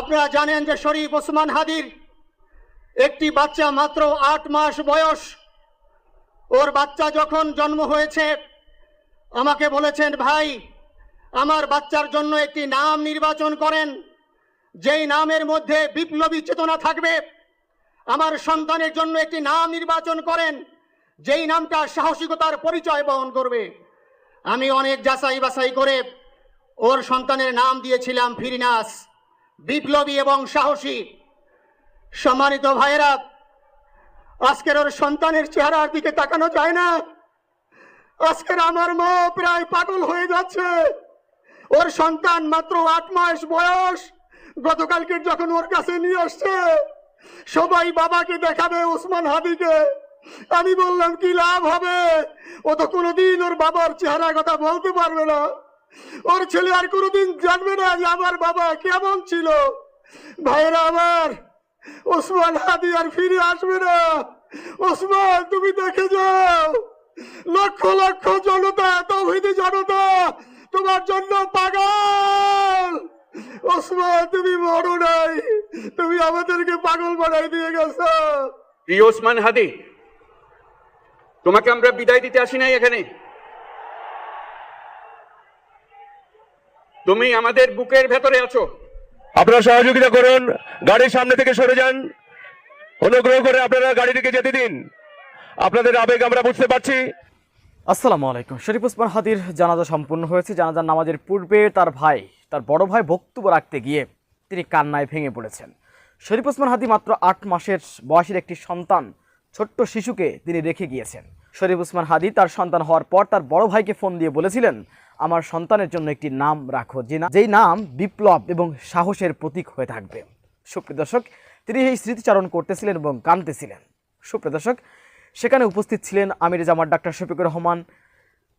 আপনারা জানেন যে শরীফ ওসমান হাদির একটি বাচ্চা মাত্র আট মাস বয়স। ওর বাচ্চা যখন জন্ম হয়েছে, আমাকে বলেছেন, ভাই, আমার বাচ্চার জন্য একটি নাম নির্বাচন করেন। যেই নামের মধ্যে বিপ্লবী চেতনা থাকবে, আমার সন্তানের জন্য একটি নাম নির্বাচন করেন। যেই নামটা সাহসিকতার পরিচয় বহন করবে। আমি অনেক যাচাই বাছাই করে ওর সন্তানের নাম দিয়েছিলাম ফিরিনাস। বিপ্লবী এবং সাহসী সম্মানিত ভাইয়েরা, আজকের ওর সন্তানের চেহারার দিকে তাকানো যায় না। আজকের আমার মা প্রায় পাগল হয়ে যাচ্ছে। ওর সন্তান মাত্র আট মাস বয়স। গতকালকে যখন ওর কাছে নিয়ে আসছে, সবাই বাবাকে দেখাবে ওসমান হাদিকে আমি বললাম, কি লাভ হবে? ও তো কোনোদিন ওর বাবার চেহারার কথা বলতে পারবে না। ওর ছেলে আর কোনোদিন জানবে না যে আমার বাবা কেমন ছিল। ভাইরা আমার, ওসমান হাদি আর ফিরে আসবে না। ওসমান, তুমি দেখে যাও। লক্ষ লক্ষ জনতা, তৌহিদি জনতা, তোমার জন্য পাগল। ওসমান, তুমি বড় নাই। তুমি আমাদেরকে পাগল বানাই দিয়ে গেছো। প্রিয় ওসমান হাদি, তোমাকে আমরা বিদায় দিতে আসি নাই এখানে। তুমি আমাদের বুকের ভেতরে আছো। আপনারা সহযোগিতা করুন গাড়ির সামনে থেকে সরে যান। অনুগ্রহ করে আপনারা গাড়িটিকে যেতে দিন। আপনাদের আবেগ আমরা বুঝতে পারছি। আসসালামু আলাইকুম। শরীফ ওসমান হাদির জানাজা সম্পূর্ণ হয়েছে। জানাজার নামাজের পূর্বে তার ভাই তার বড় ভাই বক্তব্য রাখতে গিয়ে তিনি কান্নায় ভেঙে পড়েছেন। শরীফ ওসমান হাদি মাত্র আট মাসের বয়সের একটি সন্তান ছোট্ট শিশুকে তিনি রেখে গিয়েছেন। শরীফ ওসমান হাদি তার সন্তান হওয়ার পর তার বড় ভাইকে ফোন দিয়ে বলেছিলেন আমার সন্তানের জন্য একটি নাম রাখো, যে না যেই নাম বিপ্লব এবং সাহসের প্রতীক হয়ে থাকবে। সুপ্রিয় দর্শক, তিনি এই স্মৃতিচারণ করতেছিলেন এবং কাঁদতেছিলেন। সুপ্রিয় দর্শক, সেখানে উপস্থিত ছিলেন আমির জামার ডাক্তার শফিকুর রহমান,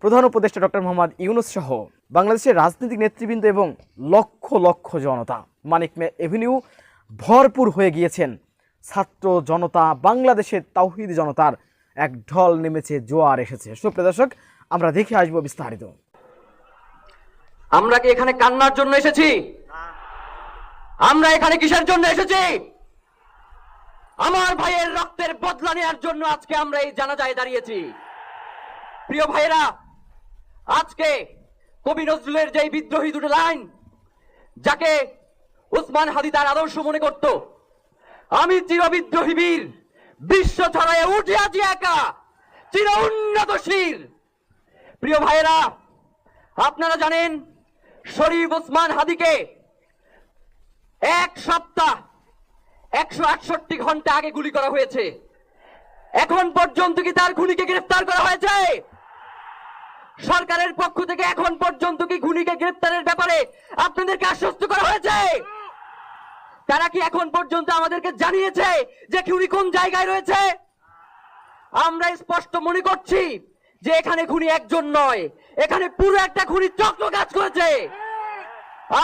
প্রধান উপদেষ্টা ডক্টর মোহাম্মদ ইউনুস সহ বাংলাদেশের রাজনৈতিক নেতৃবৃন্দ এবং লক্ষ লক্ষ জনতা। মানিক মে এভিনিউ ভরপুর হয়ে গিয়েছেন। ছাত্র জনতা, বাংলাদেশের তাওহিদ জনতার এক ঢল নেমেছে, জোয়ার এসেছে। সুপ্রিয় দর্শক, আমরা দেখে আসব বিস্তারিত। আমরা কি এখানে কান্নার জন্য এসেছি? আমরা এখানে কিসের জন্য এসেছি? আমার ভাইয়ের রক্তের বদলা নেওয়ার জন্য আজকে আমরা এই জানাজায় দাঁড়িয়েছি। প্রিয় ভাইয়েরা, আজকে কবি নজরুলের যে বিদ্রোহী দুটো লাইন, যাকে উসমান হাদি তার আদর্শ মনে করত, আমি চির বিদ্রোহী বীর, বিশ্ব ছড়ায় উঠে আছি একা, চির উন্নত শির। প্রিয় ভাইয়েরা, আপনারা জানেন শরীফ ওসমান হাদিকে এক সপ্তাহ একশো আটষট্টি ঘণ্টা আগে গুলি করা হয়েছে। এখন পর্যন্ত কি তার খুনিকে গ্রেফতার করা হয়েছে? সরকারের পক্ষ থেকে এখন পর্যন্ত কি খুনিকে গ্রেফতারের ব্যাপারে আপনাদেরকে আশ্বস্ত করা হয়েছে? তারা কি এখন পর্যন্ত আমাদেরকে জানিয়েছে যে খুনি কোন জায়গায় রয়েছে? আমরা স্পষ্ট মনে করছি যে এখানে খুনি একজন নয় এখানে পুরো একটা খুনি চক্র কাজ করেছে।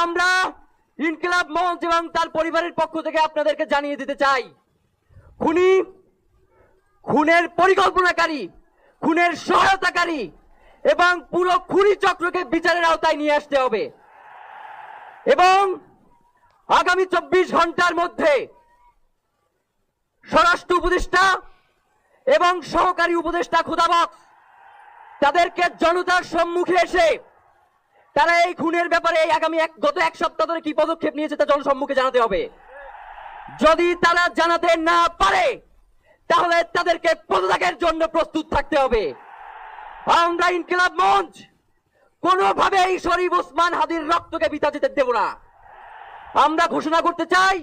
আমরা ইনকিলাব মঞ্চ এবং তার পরিবারের পক্ষ থেকে আপনাদেরকে জানিয়ে দিতে চাই, খুনি খুনের পরিকল্পনাকারী, খুনের সহায়তাকারী এবং পুরো খুনি চক্রকে বিচারের আওতায় নিয়ে আসতে হবে। এবং আগামী চব্বিশ ঘণ্টার মধ্যে স্বরাষ্ট্র উপদেষ্টা এবং সহকারী উপদেষ্টা খুদাবক্স তাদেরকে জনতার সম্মুখে এসে তারা এই খুনের ব্যাপারে আগামী এক গত এক সপ্তাহ ধরে কি পদক্ষেপ নিয়েছে তা জনসম্মুখে জানাতে হবে। যদি তারা জানাতে না পারে, তাহলে তাদেরকে পদত্যাগের জন্য প্রস্তুত থাকতে হবে। আমরা ইনকিলাব মঞ্চ কোনোভাবে এই শরীফ ওসমান হাদির রক্তকে বিতা যেতে দেব না। আমরা ঘোষণা করতে চাই,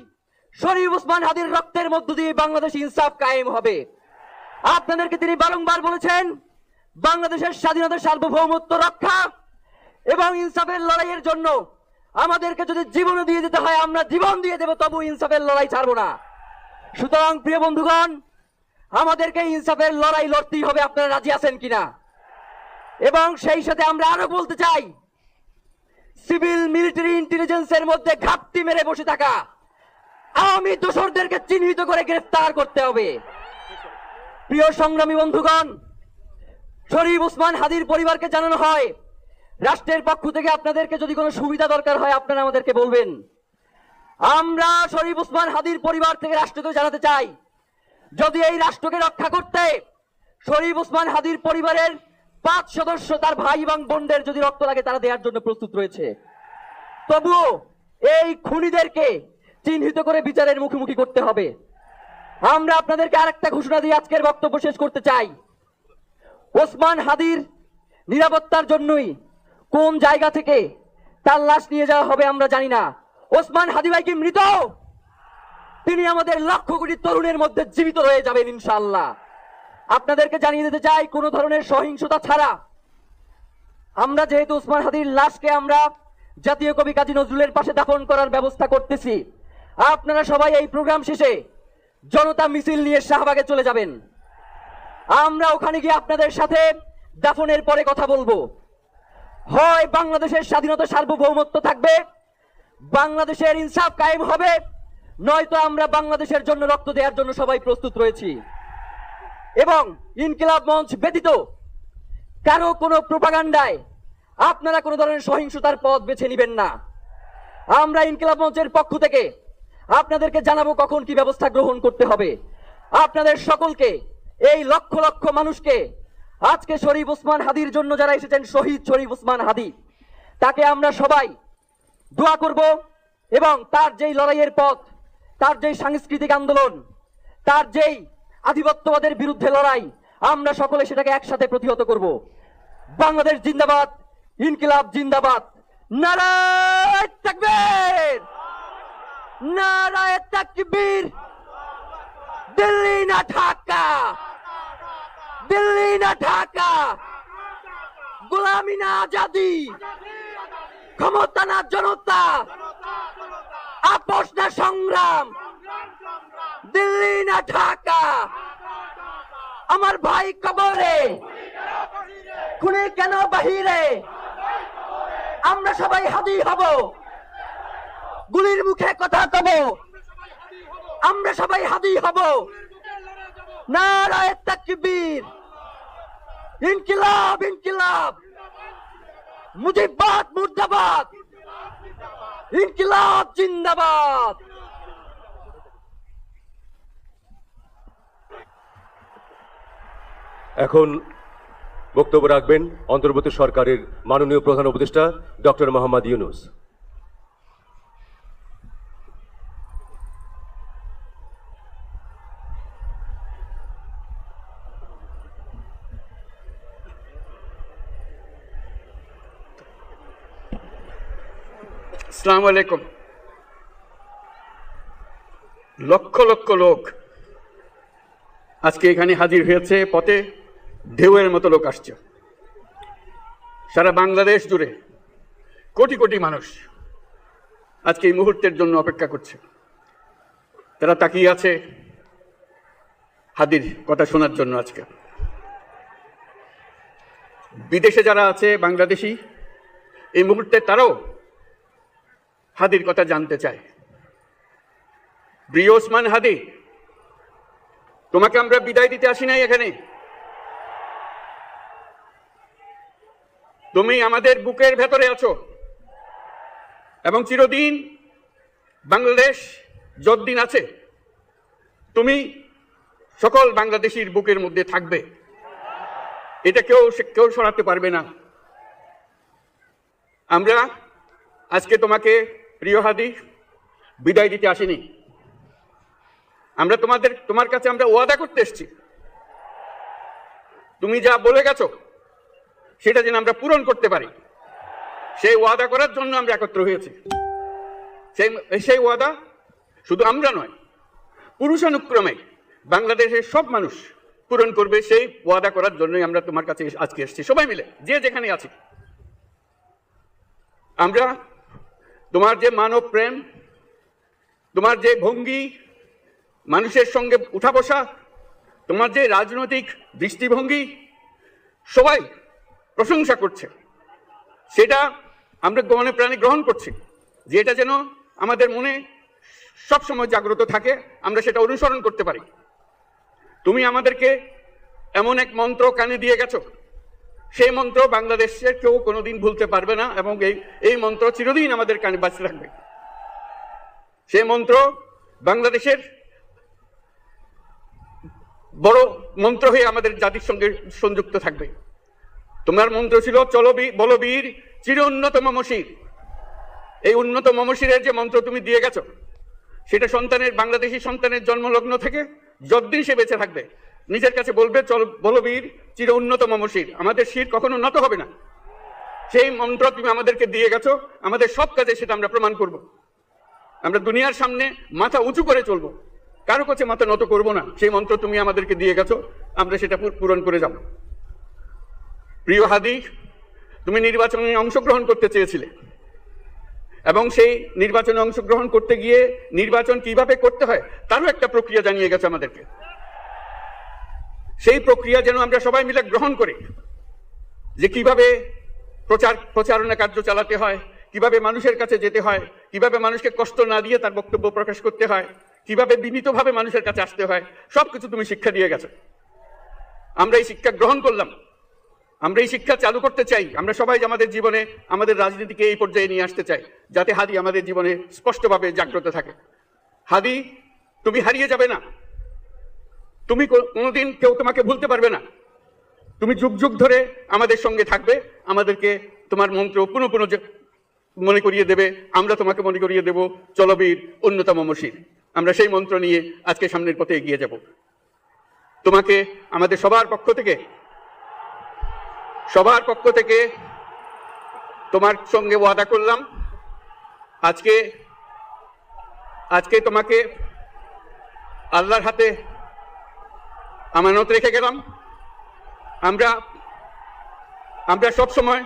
শরীফ ওসমান হাদির রক্তের মধ্য দিয়ে বাংলাদেশ ইনসাফ কায়েম হবে। আপনাদেরকে তিনি বারংবার বলেছেন বাংলাদেশের স্বাধীনতা সার্বভৌমত্ব রক্ষা এবং ইনসাফের লড়াইয়ের জন্য আমাদেরকে যদি জীবন দিয়ে দিতে হয়, আমরা জীবন দিয়ে দেব, তবু ইনসাফের লড়াই ছাড়বো না। সুতরাং প্রিয় বন্ধুগণ, আমাদেরকে ইনসাফের লড়াই লড়তেই হবে। আপনারা রাজি আছেন কিনা? এবং সেই সাথে আমরা আরও বলতে চাই, সিভিল মিলিটারি ইন্টেলিজেন্সের মধ্যে ঘাপটি মেরে বসে থাকা আওয়ামী দোসরদেরকে চিহ্নিত করে গ্রেফতার করতে হবে। প্রিয় সংগ্রামী বন্ধুগণ শরীফ ওসমান হাদির পরিবারকে জানানো হয়। রাষ্ট্রের পক্ষ থেকে আপনাদেরকে যদি কোনো সুবিধা দরকার হয়, আপনারা আমাদেরকে বলবেন। আমরা শরীফ উসমান হাদির পরিবার থেকে রাষ্ট্রকে জানাতে চাই। যদি এই রাষ্ট্রকে রক্ষা করতে শরীফ উসমান হাদির পরিবারের পাঁচ সদস্য তার ভাই এবং বোনদের যদি রক্ত লাগে, তারা দেওয়ার জন্য প্রস্তুত রয়েছে। তবুও এই খুনিদেরকে চিহ্নিত করে বিচারের মুখোমুখি করতে হবে। আমরা আপনাদেরকে আরেকটা ঘোষণা দিয়ে আজকের বক্তব্য শেষ করতে চাই। ওসমান হাদির নিরাপত্তার জন্যই কোন জায়গা থেকে তার লাশ নিয়ে যাওয়া হবে আমরা জানি না। ওসমান হাদি ভাই কি মৃত? তিনি আমাদের লক্ষ কোটি তরুণের মধ্যে জীবিত রয়ে যাবেন ইনশাল্লাহ আপনাদেরকে জানিয়ে দিতে চাই, কোন ধরনের সহিংসতা ছাড়া আমরা যেহেতু ওসমান হাদির লাশকে আমরা জাতীয় কবি কাজী নজরুলের পাশে দাফন করার ব্যবস্থা করতেছি, আপনারা সবাই এই প্রোগ্রাম শেষে জনতা মিছিল নিয়ে শাহবাগে চলে যাবেন। আমরা ওখানে গিয়ে আপনাদের সাথে দাফনের পরে কথা বলব। হয় বাংলাদেশের স্বাধীনতা সার্বভৌমত্ব থাকবে, বাংলাদেশের ইনসাফ কায়েম হবে, নয়তো আমরা বাংলাদেশের জন্য রক্ত দেওয়ার জন্য সবাই প্রস্তুত রয়েছি। এবং ইনকিলাব মঞ্চ ব্যতীত কারও কোনো প্রোপাগান্ডায় আপনারা কোনো ধরনের সহিংসতার পথ বেছে নেবেন না। আমরা ইনকিলাব মঞ্চের পক্ষ থেকে আপনাদেরকে জানাব কখন কি ব্যবস্থা গ্রহণ করতে হবে। আপনাদের সকলকে এই লক্ষ লক্ষ মানুষকে আজকে শরীফ ওসমান হাদির জন্য যারা এসেছেন, শহীদ শরীফ ওসমান হাদি, তাকে আমরা সবাই দোয়া করব এবং তার যেই লড়াইয়ের পথ, তার যেই সাংস্কৃতিক আন্দোলন, তার যেই আধিপত্যবাদের বিরুদ্ধে লড়াই, আমরা সকলে সেটাকে একসাথে প্রতিহত করব। বাংলাদেশ জিন্দাবাদ, ইনকিলাব জিন্দাবাদ। নারায় তাকবীর! নারায় তাকবীর! দিল্লি না ঢাকা! দিল্লি না ঢাকা। গোলামি না আজাদি। ক্ষমতা না জনতা। আপোষ না সংগ্রাম। দিল্লি না ঢাকা। আমার ভাই কবরে। খুনে কেন বাহিরে? আমরা সবাই হাদি হব। গুলির মুখে কথা কব। আমরা সবাই হাদি হব। নারায় তাকবীর। ইনকিলাব ইনকিলাব। মুজিবাদ মুর্দাবাদ। ইনকিলাব, জিন্দাবাদ। এখন বক্তব্য রাখবেন অন্তর্বর্তী সরকারের মাননীয় প্রধান উপদেষ্টা ডক্টর মোহাম্মদ ইউনুস। আসসালামু আলাইকুম। লক্ষ লক্ষ লোক আজকে এখানে হাজির হয়েছে, পথে ঢেউয়ের মতো লোক আসছে। সারা বাংলাদেশ জুড়ে কোটি কোটি মানুষ আজকে এই মুহূর্তের জন্য অপেক্ষা করছে। তারা তাকিয়ে আছে হাদির কথা শোনার জন্য আজকে। বিদেশে যারা আছে, বাংলাদেশি, এই মুহূর্তে তারাও হাদির কথা জানতে চাই। প্রিয় ওসমান হাদি, তোমাকে আমরা বিদায় দিতে আসি নাই এখানে? তুমি আমাদের বুকের ভেতরে আছো। এবং চিরদিন বাংলাদেশ যতদিন আছে, তুমি সকল বাংলাদেশির বুকের মধ্যে থাকবে। এটা কেউ কেউ সরাতে পারবে না। আমরা আজকে তোমাকে প্রিয় হাদি বিদায় দিতে আসিনি। আমরা তোমাদের, তোমার কাছে আমরা ওয়াদা করতে এসেছি। তুমি যা বলে গেছো, সেটা যেন আমরা পূরণ করতে পারি। সেই ওয়াদা করার জন্য আমরা একত্র হয়েছি। সেই সেই ওয়াদা শুধু আমরা নয়, পুরুষানুক্রমে বাংলাদেশের সব মানুষ পূরণ করবে। সেই ওয়াদা করার জন্যই আমরা তোমার কাছে আজকে এসেছি। সবাই মিলে, যে যেখানে আছি। আমরা তোমার যে মানব প্রেম, তোমার যে ভঙ্গি, মানুষের সঙ্গে উঠা বসা, তোমার যে রাজনৈতিক দৃষ্টিভঙ্গি, সবাই প্রশংসা করছে। সেটা আমরা গমনে প্রাণে গ্রহণ করছি, যে এটা যেন আমাদের মনে সব সময় জাগ্রত থাকে, আমরা সেটা অনুসরণ করতে পারি। তুমি আমাদেরকে এমন এক মন্ত্র কানে দিয়ে গেছো সেই মন্ত্র বাংলাদেশের কেউ কোনোদিন ভুলতে পারবে না এবং এই এই মন্ত্র চিরদিন আমাদের কানে বাঁচতে থাকবে। সেই মন্ত্র বাংলাদেশের বড় মন্ত্র হয়ে আমাদের জাতির সঙ্গে সংযুক্ত থাকবে। তোমার মন্ত্র ছিল, চলো বী- বলো বীর, চির উন্নত মমশির এই উন্নত মমশিরের যে মন্ত্র তুমি দিয়ে গেছো, সেটা সন্তানের, বাংলাদেশি সন্তানের জন্মলগ্ন থেকে যতদিন সে বেঁচে থাকবে নিজের কাছে বলবে, চল বলো বীর, চির উন্নত মমশির আমাদের শির কখনো নত হবে না। সেই মন্ত্র তুমি আমাদেরকে দিয়ে গেছো, আমাদের সব কাজে সেটা আমরা প্রমাণ করব। আমরা দুনিয়ার সামনে মাথা উঁচু করে চলবো। কারও কাছে মাথা নত করব না, সেই মন্ত্র তুমি আমাদেরকে দিয়ে গেছো, আমরা সেটা পূরণ করে যাব। প্রিয় হাদি, তুমি নির্বাচনে অংশগ্রহণ করতে চেয়েছিলে। এবং সেই নির্বাচনে অংশগ্রহণ করতে গিয়ে নির্বাচন কীভাবে করতে হয়, তারও একটা প্রক্রিয়া জানিয়ে গেছে আমাদেরকে। সেই প্রক্রিয়া যেন আমরা সবাই মিলে গ্রহণ করি। যে কীভাবে প্রচার, প্রচারণা কার্য চালাতে হয়, কীভাবে মানুষের কাছে যেতে হয়, কীভাবে মানুষকে কষ্ট না দিয়ে তার বক্তব্য প্রকাশ করতে হয়, কীভাবে বিনীতভাবে মানুষের কাছে আসতে হয়, সবকিছু তুমি শিক্ষা দিয়ে গেছো। আমরা এই শিক্ষা গ্রহণ করলাম। আমরা এই শিক্ষা চালু করতে চাই। আমরা সবাই আমাদের জীবনে আমাদের রাজনীতিকে এই পর্যায়ে নিয়ে আসতে চাই, যাতে হাদি আমাদের জীবনে স্পষ্টভাবে জাগ্রত থাকে। হাদি, তুমি হারিয়ে যাবে না। তুমি কোনোদিন কেউ তোমাকে ভুলতে পারবে না। তুমি যুগ যুগ ধরে আমাদের সঙ্গে থাকবে, আমাদেরকে তোমার মন্ত্র পুনঃ পুনঃ মনে করিয়ে দেবে, আমরা তোমাকে মনে করিয়ে দেব চলবীর অন্যতম মসির আমরা সেই মন্ত্র নিয়ে আজকে সামনের পথে এগিয়ে যাব। তোমাকে আমাদের সবার পক্ষ থেকে সবার পক্ষ থেকে তোমার সঙ্গে ওয়াদা করলাম। আজকে আজকে তোমাকে আল্লাহর হাতে আমানত রেখে গেলাম। আমরা আমরা সব সময়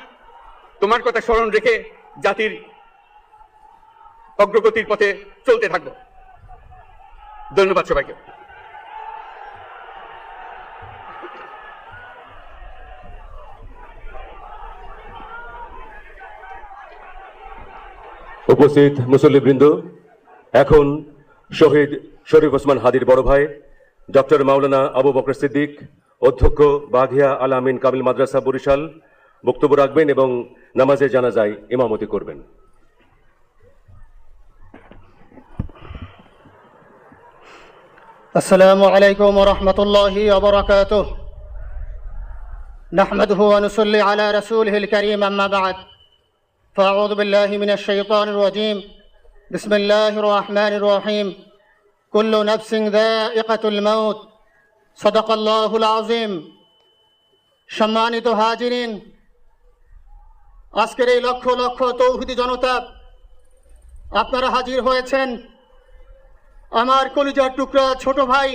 তোমার কথা স্মরণ রেখে জাতির অগ্রগতির পথে চলতে থাকব। ধন্যবাদ সবাইকে। উপস্থিত মুসল্লিবৃন্দ, এখন শহীদ শরীফ ওসমান হাদির বড় ভাই ডক্টর মাওলানা আবু বকর সিদ্দিক অধ্যক্ষ বাঘিয়া আল আমিন কামিল মাদ্রাসা বরিশাল বক্তব্য রাখবেন এবং নামাজে জানাজায় ইমামতি করবেন السلام عليكم ورحمة الله وبركاته نحمده ونصلي على رسوله الكريم أما بعد فأعوذ بالله من الشيطان الرجيم بسم الله الرحمن الرحيم كل نفس ذائقة الموت صدق الله العظيم সম্মানিত হাজিরিন আজকের এই লক্ষ লক্ষ তৌহিদি জনতা আপনারা হাজির হয়েছেন আমার কলিজার টুকরা ছোট ভাই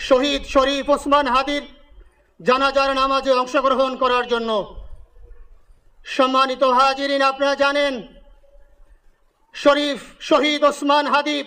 শহীদ শরীফ ওসমান হাদির জানাজার নামাজে অংশগ্রহণ করার জন্য সম্মানিত হাজিরিন আপনারা জানেন শরীফ শহীদ ওসমান হাদিব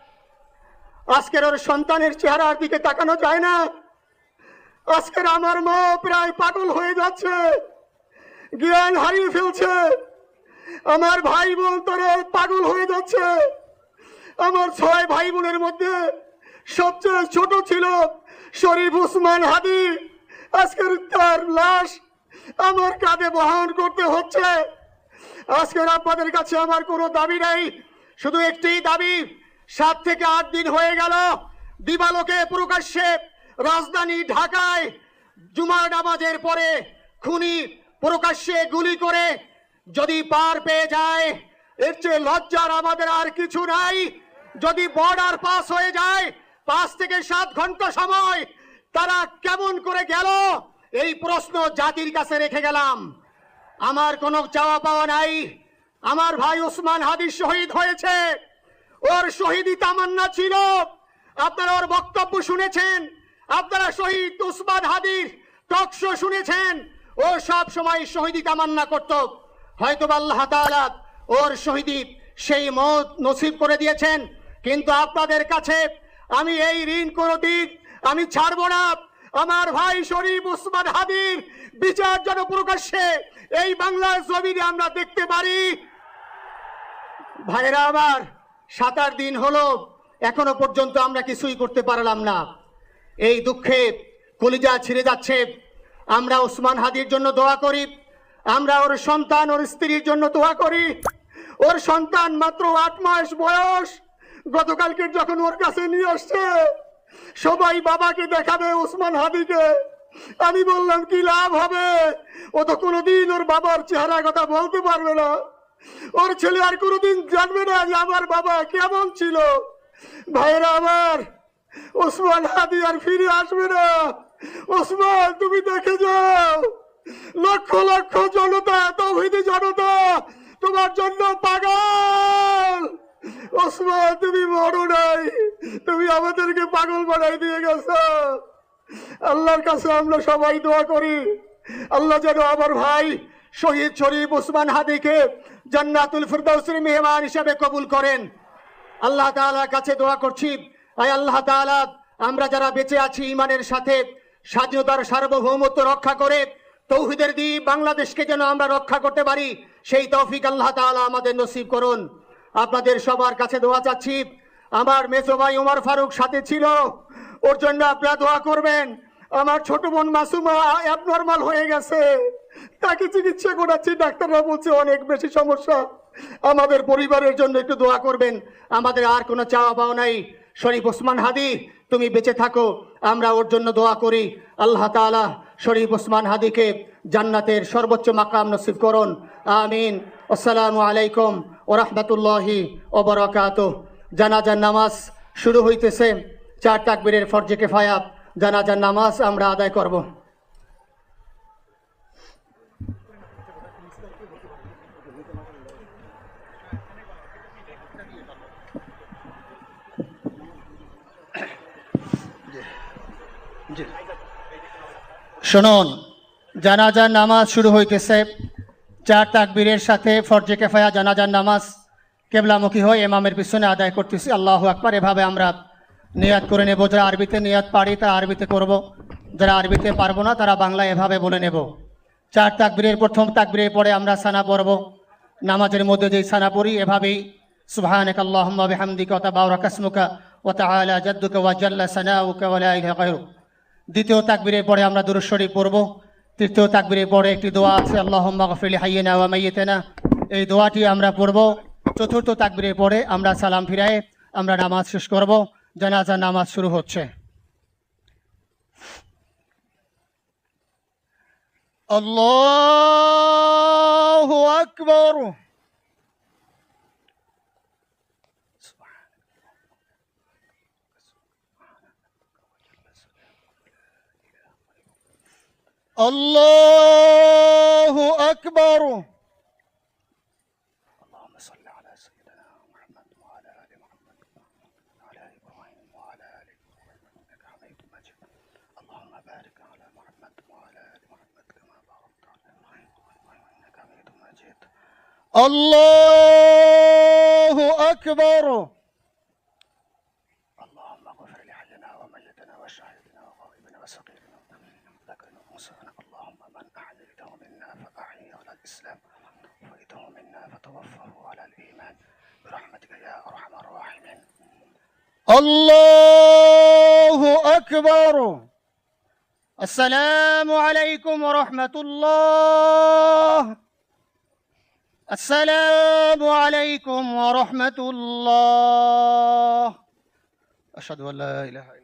আজকের ওর সন্তানের চেহারার দিকে তাকানো যায় না। আজকের আমার মা প্রায় পাগল হয়ে যাচ্ছে। জ্ঞান হারিয়ে ফেলছে। আমার ভাই বোন তোর পাগল হয়ে যাচ্ছে। আমার ছয় ভাই বোনের মধ্যে সবচেয়ে ছোট ছিল শরীফ উসমান হাদি। আজকের তার লাশ আমার কাঁধে বহন করতে হচ্ছে। আজকের আপনাদের কাছে আমার কোনো দাবি নাই, শুধু একটি দাবি সাত থেকে আট দিন হয়ে গেল। দিবালোকে প্রকাশ্যে রাজধানী ঢাকায় জুমার নামাজের পরে খুনি প্রকাশ্যে গুলি করে যদি পার পেয়ে যায়, এর চেয়ে লজ্জার আমাদের আর কিছু নাই। যদি বর্ডার পাস হয়ে যায়, পাঁচ থেকে সাত ঘণ্টা সময় তারা কেমন করে গেল? এই প্রশ্ন জাতির কাছে রেখে গেলাম। আমার কোনো চাওয়া পাওয়া নাই। আমার ভাই ওসমান হাদি শহীদ হয়েছে। ওর শহীদি তামান্না ছিল। আপনারা ওর বক্তব্য শুনেছেন। আপনারা শহীদ উসমান হাদির টকশো শুনেছেন। ও সব সময় শহীদি তামান্না করত। হয়তো আল্লাহ তাআলা ওর শহীদি সেই মত নসিব করে দিয়েছেন। কিন্তু আপনাদের কাছে আমি এই ঋণ কোনো দিক আমি ছাড়বো না। আমার ভাই শরীফ উসমান হাদির বিচার যেন প্রকাশ্যে এই বাংলার জমিনে আমরা দেখতে পারি। ভাইরা আমার সাত আট দিন হলো, এখনও পর্যন্ত আমরা কিছুই করতে পারলাম না। এই দুঃখে কলিজা ছিঁড়ে যাচ্ছে। আমরা ওসমান হাদির জন্য দোয়া করি। আমরা ওর সন্তান, ওর স্ত্রীর জন্য দোয়া করি। ওর সন্তান মাত্র আট মাস বয়স। গতকালকে যখন ওর কাছে নিয়ে আসছে, সবাই বাবাকে দেখাবে ওসমান হাদিকে। আমি বললাম, কি লাভ হবে? ও তো কোনোদিন ওর বাবার চেহারা কথা বলতে পারবে না। ওর ছেলে আর কোনোদিন জানবে না যে আমার বাবা কেমন ছিল। ভাইরা আমার, ওসমান হাদি আর ফিরে আসবে না। ওসমান, তুমি দেখে যাও। লক্ষ লক্ষ জনতা, তৌহিদি জনতা, তোমার জন্য পাগল। ওসমান, তুমি মরো নাই। তুমি আমাদেরকে পাগল বানাই দিয়ে গেছো। আল্লাহর কাছে আমরা সবাই দোয়া করি। আল্লাহ যেন আমার ভাই শহীদ শরীফ উসমান হাদিকে জান্নাতুল ফিরদাউসের মেহমান হিসাবে কবুল করেন। আল্লাহ তাআলার কাছে দোয়া করছি। আয় আল্লাহ তাআলা, আমরা যারা বেঁচে আছি ইমানের সাথে, স্বাধীনতার সার্বভৌমত্ব রক্ষা করে, তৌহিদের দ্বীপ বাংলাদেশকে যেন আমরা রক্ষা করতে পারি, সেই তৌফিক আল্লাহ তাআলা আমাদের নসিব করুন। আপনাদের সবার কাছে দোয়া চাচ্ছি। আমার মেসো ভাই উমর ফারুক সাথে ছিল, ওর জন্য আপনারা দোয়া করবেন। আমার ছোট বোন মাসুমা অ্যাবনর্মাল হয়ে গেছে। তাকে চিকিৎসা করাচ্ছি ডাক্তাররা বলছে, অনেক বেশি সমস্যা। আমাদের পরিবারের জন্য একটু দোয়া করবেন। আমাদের আর কোনো চাওয়া পাওয়া নাই। শরীফ ওসমান হাদি, তুমি বেঁচে থাকো। আমরা ওর জন্য দোয়া করি। আল্লাহ তাআলা শরীফ ওসমান হাদিকে জান্নাতের সর্বোচ্চ মাকাম নসিব করুন। আমিন। আসসালামু আলাইকুম ও রহমতুল্লাহি ওবরাকাত জানাজার নামাজ শুরু হইতেছে। চার তাকবীরের ফরজে কেফায়া জানাজার নামাজ আমরা আদায় করব। শুনুন, জানাজার নামাজ শুরু হইতেছে। চার তাকবীরের সাথে ফরজে কেফায়া জানাজার নামাজ কেবলামুখী হয়ে এমামের পিছনে আদায় করতেছি। আল্লাহ আকবার, এভাবে আমরা নিয়াত করে নেব। যারা আরবিতে নিয়াত পারি, তারা আরবিতে করব। যারা আরবিতে পারব না, তারা বাংলা এভাবে বলে নেব। চার তাকবীরের, প্রথম তাকবীরের পরে আমরা সানা পড়ব। নামাজের মধ্যে যেই সানা পড়ি, এভাবেই সুবহানাক আল্লাহুম্মা বিহামদিকা ওয়া তাবারাকা ইসমুকা ওয়া তাআলা জাদ্দুকা ওয়া জাল্লা সানাউকা ওয়া লা ইলাহা গায়রুক। দ্বিতীয় তাকবীরের পরে আমরা দুরূদ শরীফ পড়ব। তৃতীয় তাকবীরের পরে একটি দোয়া আছে, আল্লাহুম্মা গফিরলি হাইয়িনা ওয়া মাইয়িতিনা। এই দোয়াটি আমরা পড়ব। চতুর্থ তাকবীরের পরে আমরা সালাম ফিরায়ে আমরা নামাজ শেষ করব। জানাজা নামাজ শুরু হচ্ছে। আল্লাহু আকবার। الله أكبر. اللهم صل على سيدنا محمد وعلى آل محمد وعلى آل إبراهيم وعلى آل إبراهيم إنك حميد مجيد. اللهم بارك على محمد وعلى آل محمد كما باركت على إبراهيم إنك حميد مجيد. الله أكبر. الإسلام. وإيته منا فتوفه على الإيمان. برحمتك يا أرحم الراحمين. الله أكبر. السلام عليكم ورحمة الله. السلام عليكم ورحمة الله. أشهد أن لا إله إلا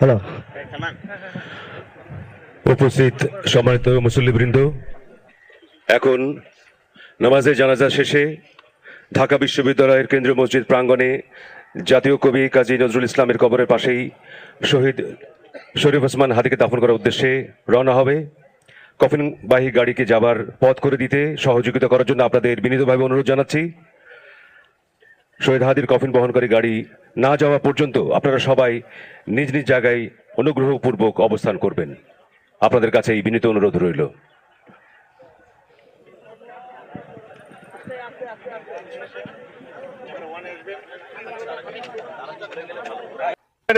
হ্যালো উপস্থিত সম্মানিত মুসল্লিবৃন্দ। এখন নামাজে জানাজা শেষে ঢাকা বিশ্ববিদ্যালয়ের কেন্দ্রীয় মসজিদ প্রাঙ্গণে জাতীয় কবি কাজী নজরুল ইসলামের কবরের পাশেই শহীদ শরীফ ওসমান হাদিকে দাফন করার উদ্দেশ্যে রওনা হবে। কফিনবাহী গাড়িকে যাবার পথ করে দিতে সহযোগিতা করার জন্য আপনাদের বিনীতভাবে অনুরোধ জানাচ্ছি। শহীদ হাদির কফিন বহনকারী গাড়ি না যাওয়া পর্যন্ত আপনারা সবাই নিজ নিজ জায়গায় অনুগ্রহপূর্বক অবস্থান করবেন। আপনাদের কাছে এই বিনীত অনুরোধ রইল।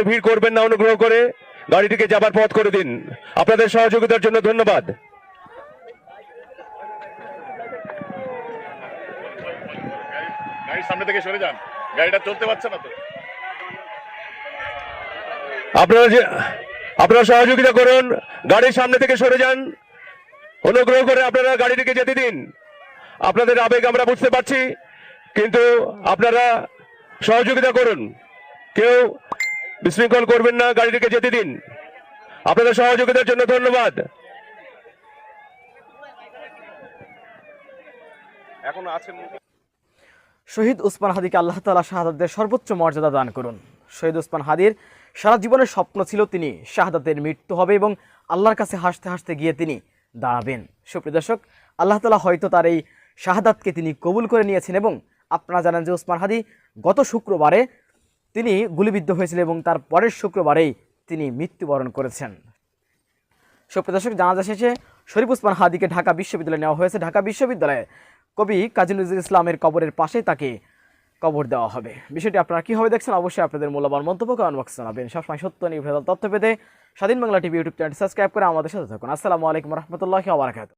ভিড় করবেন না, অনুগ্রহ করে গাড়িটিকে যাবার পথ করে দিন। আপনাদের সহযোগিতার জন্য ধন্যবাদ। সামনে থেকে সরে যান। গাড়িটা চলতে পারছে না তো। আপনারা যে আপনারা সহযোগিতা করুন গাড়ির সামনে থেকে সরে যান। অনুগ্রহ করে আপনারা গাড়িটিকে যেতে দিন। আপনাদের আবেগ আমরা বুঝতে পারছি কিন্তু আপনারা সহযোগিতা করুন। কেউ বিশৃঙ্খল করবেন না গাড়িটিকে যেতে দিন। আপনাদের সহযোগিতার জন্য ধন্যবাদ। এখন আছেন শহীদ উসমান হাদিকে আল্লাহ তালা শাহাদাতের সর্বোচ্চ মর্যাদা দান করুন। শহীদ উসমান হাদির সারা জীবনের স্বপ্ন ছিল তিনি শাহাদাতের মৃত্যু হবে এবং আল্লাহর কাছে হাসতে হাসতে গিয়ে তিনি দাঁড়াবেন। সুপ্রিয় দর্শক, আল্লাহ তালা হয়তো তার এই শাহাদাতকে তিনি কবুল করে নিয়েছেন এবং আপনারা জানেন যে উসমান হাদি গত শুক্রবারে তিনি গুলিবিদ্ধ হয়েছিলেন এবং তার পরের শুক্রবারেই তিনি মৃত্যুবরণ করেছেন। সুপ্রিয় দর্শক, জানাজা শেষে শরীফ উসমান হাদিকে ঢাকা বিশ্ববিদ্যালয়ে নেওয়া হয়েছে। ঢাকা বিশ্ববিদ্যালয়ে কবি কাজী নজরুল ইসলামের কবরের পাশে তাকে কবর দেওয়া হবে। বিষয়টি আপনারা কীভাবে দেখছেন অবশ্যই আপনাদের মূল্যবান মন্তব্য কমেন্ট বক্সে জানাবেন। সবসময় সত্য, নির্ভেজাল তথ্য পেতে স্বাধীন Bangla TV YouTube channel subscribe করে আমাদের সাথে থাকুন। আসসালামু আলাইকুম রহমতুল্লাহ আবরাকাত